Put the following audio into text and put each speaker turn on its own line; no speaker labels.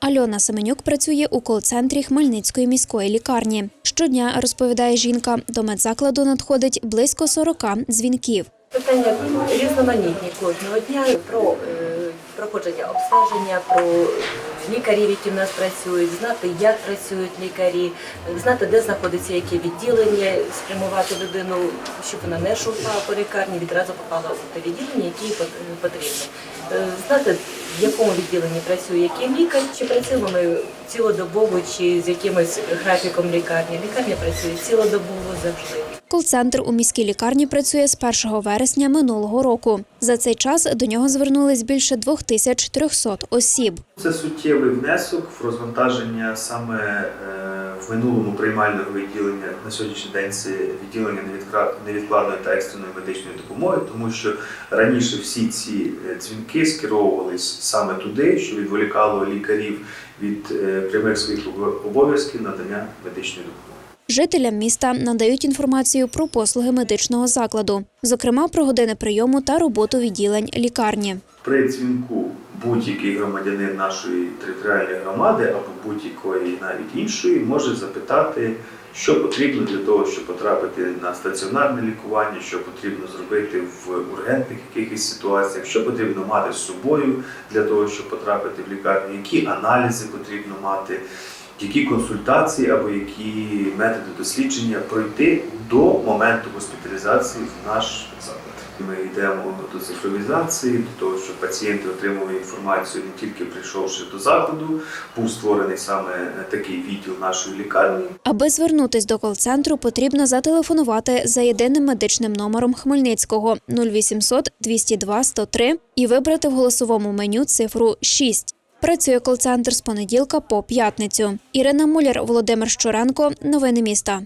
Альона Семенюк працює у кол-центрі Хмельницької міської лікарні. Щодня, розповідає жінка, до медзакладу надходить близько 40 дзвінків.
Питання різноманітні кожного дня про е, проходження обстеження, про лікарів, які в нас працюють, знати, як працюють лікарі, знати, де знаходиться яке відділення, спрямувати людину, щоб вона не шукала по лікарні, відразу попала у те відділення, яке їй потрібно. Е, Знати, в якому відділенні працює який лікар, чи працюємо ми цілодобово, чи з якимось графіком лікарні. Лікарня працює цілодобово завжди.
Кол-центр у міській лікарні працює з 1 вересня минулого року. За цей час до нього звернулись більше 2300 осіб.
Це суттєвий внесок в розвантаження саме е, в минулому приймального відділення на сьогоднішній день це відділення невідкладної та екстреної медичної допомоги, тому що раніше всі ці е, дзвінки скеровувались саме туди, що відволікало лікарів від е, прямих своїх обов'язків надання медичної допомоги.
Жителям міста надають інформацію про послуги медичного закладу, зокрема про години прийому та роботу відділень лікарні.
При дзвінку будь-який громадянин нашої територіальної громади або будь-якої навіть іншої може запитати, що потрібно для того, щоб потрапити на стаціонарне лікування, що потрібно зробити в ургентних якихось ситуаціях, що потрібно мати з собою для того, щоб потрапити в лікарню, які аналізи потрібно мати. Які консультації або які методи дослідження пройти до моменту госпіталізації в наш заклад? Ми йдемо до цифровізації, до того, щоб пацієнти отримували інформацію не тільки прийшовши до закладу, був створений саме такий відділ нашої лікарні.
Аби звернутись до кол-центру, потрібно зателефонувати за єдиним медичним номером Хмельницького 0800 202 103 і вибрати в голосовому меню цифру 6. Працює кол-центр з понеділка по п'ятницю. Ірина Муляр, Володимир Щуренко. Новини міста.